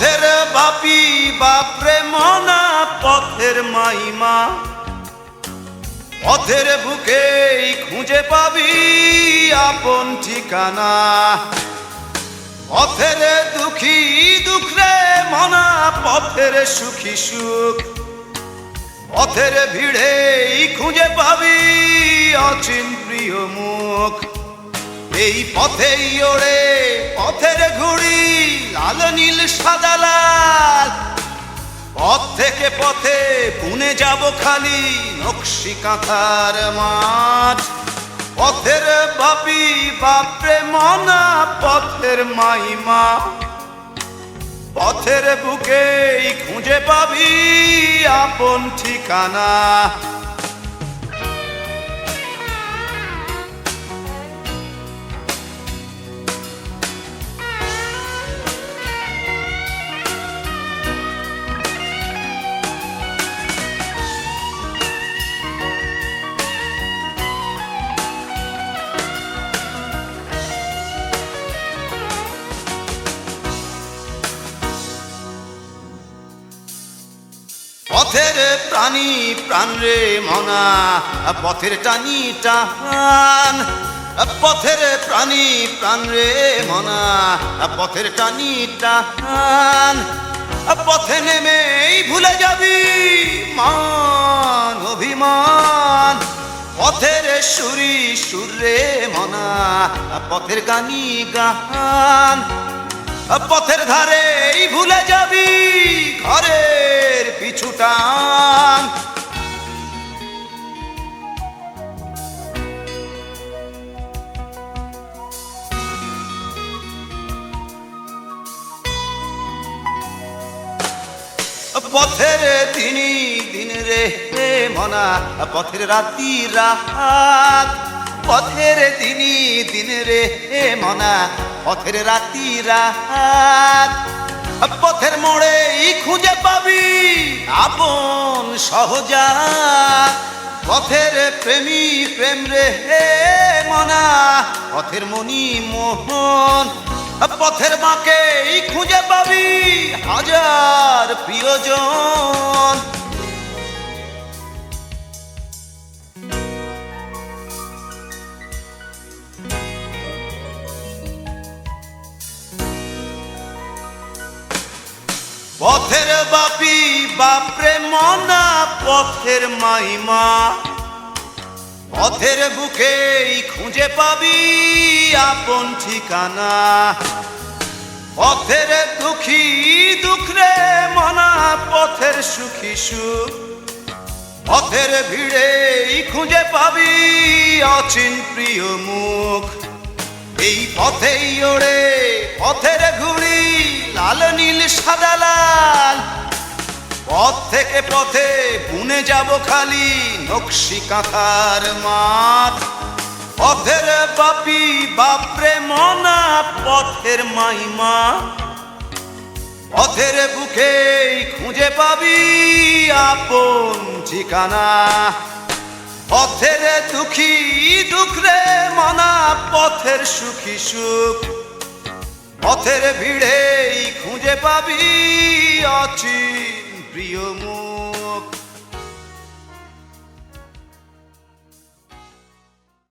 বাপি, বাপরে মনা, পথের মাইমা। পথের বুকেই খুঁজে পাবি আপন ঠিকানা। পথের দুঃখী দুঃখ রে মনা, পথের সুখী সুখ। পথের ভিড়েই খুঁজে পাবি অচিন প্রিয় মুখ। এই পথেই ওড়ে পথের ঘুড়ি, লাল, নীল, সাদা, লাল। পথ থেকে পথে পুনে যাব খালি নকশি কাঁথার মাঠ। পথের বাপি বাপরে মনা পথের মাইমা। পথের বুকেই খুঁজে পাবি আপন ঠিকানা। পথের প্রাণী, প্রাণ রে মনা, পথের টানি টান। পথের প্রাণী, প্রাণ রে মনা, পথের টানি টান। পথে নেমেই ভুলে যাবি মান অভিমান। পথের সুরি, সুরে মনা, পথের গানি গান। পথের ধারে ভুলে যাবি ঘরের পিছুটান পথের দিনই দিন রে মনা পথের রাতি রাত পথের দিনই দিন রে হে মনা, পথের রাতি রাত। পথের মোড়েই খুঁজে পাবি আপন সহজা পথের প্রেমী প্রেম রে হে মনা, পথের মনি মোহন। পথের মাকেই খুঁজে পাবি হাজার প্রিয়জন। পথের বাপি, বাপরে মনা, পথের মাইমা। পথের বুকেই খুঁজে পাবি আপন ঠিকানা। পথের দুঃখী দুঃখ রে মনা, পথের সুখী সুখ। পথের ভিড়েই খুঁজে পাবি অচিন প্রিয় মুখ। এই পথেই ওড়ে পথের ঘুড়ি, লাল, নীল, সাদা, লাল। পথ থেকে পথে বুনে যাব খালি নকশি কাঁথার মাঠ। পথের বাপি, বাপরে মনা, পথের মাইমা পথের বুকেই খুঁজে পাবি আপন ঠিকানা। পথের দুঃখী পথের সুখী সুখ। পথের ভিড়েই খুঁজে পাবি অচিন প্রিয় মুখ।